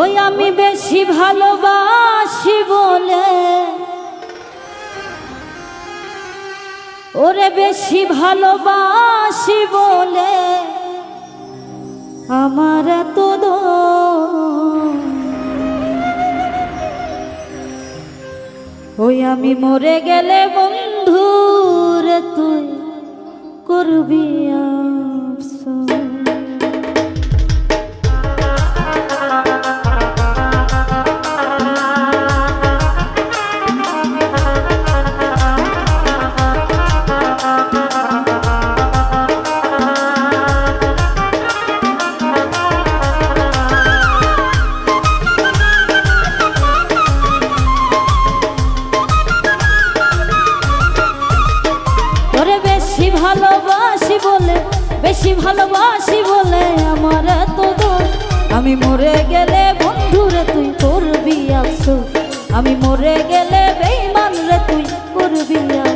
ওই আমি বেশি ভালোবাসি বলে ওরে বেশি ভালোবাসি বলে আমার এত। ওই আমি মরে গেলে বন্ধু রে তুই করবি আফসোস। ভালোবাসি বলে, বেশি ভালোবাসি বলে আমার এত দোষ। আমি মরে গেলে বন্ধুরে তুই করবি আফসোস। আমি মরে গেলে বেইমান রে তুই করবি আফসোস।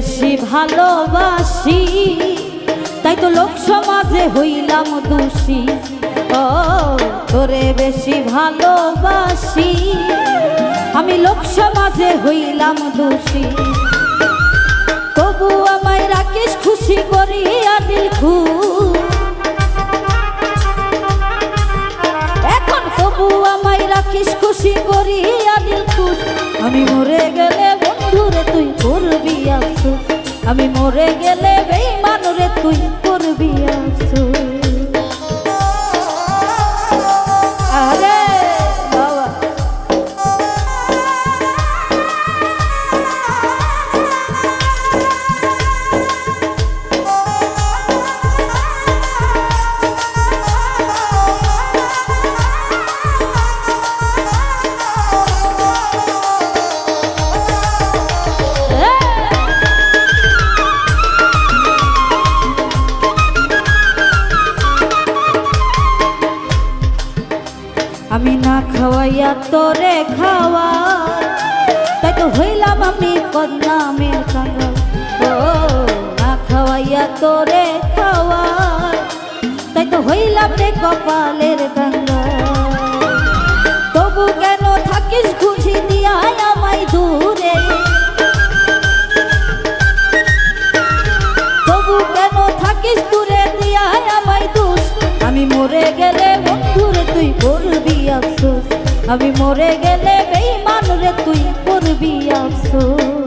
বেশি ভালোবাসি, তাই তো লোক সমাজে হইলাম দোষী। ও, তোরে বেশি ভালোবাসি, আমি লোক সমাজে হইলাম দোষী। তবু আমায় রাখিস খুশি করি, আদিল খু এখন তবু আমায় রাখিস খুশি করি, আদিল খুশ। আমি মরে গেলে আমি মরে গেলে বেইমান রে তুই করবি আফসোস আমি না খাওয়াইয়া তোরে খাওয়া। তাই তো হইলাম আমি বদনামের কাঙ্গাল ও, না খাওয়াইয়া তোরে খাওয়া। তাই তো হইলাম রে কপালের কাঙ্গাল আমি মরে গেলে বেইমান রে তুই করবি আফসোস।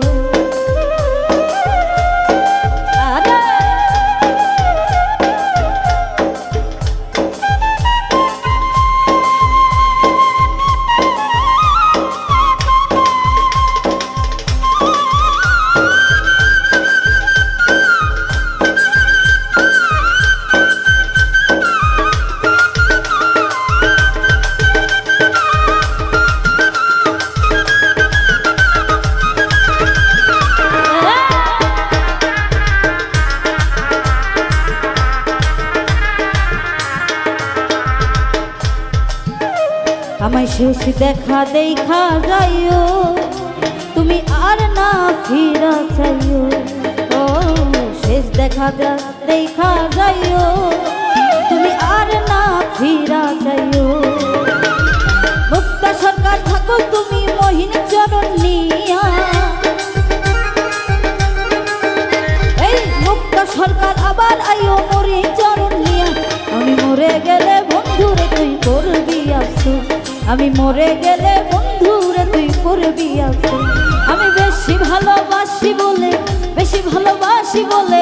আমায় শেষ দেখা দেখা যাইও। তুমি আর না ফিরা চাইও। ও, শেষ দেখা দেখা যাইও। তুমি আর না ফিরা চাইও। আমি মরে গেলে বন্ধুরে তুই করবি আমি বেশি ভালোবাসি বলে বেশি ভালোবাসি বলে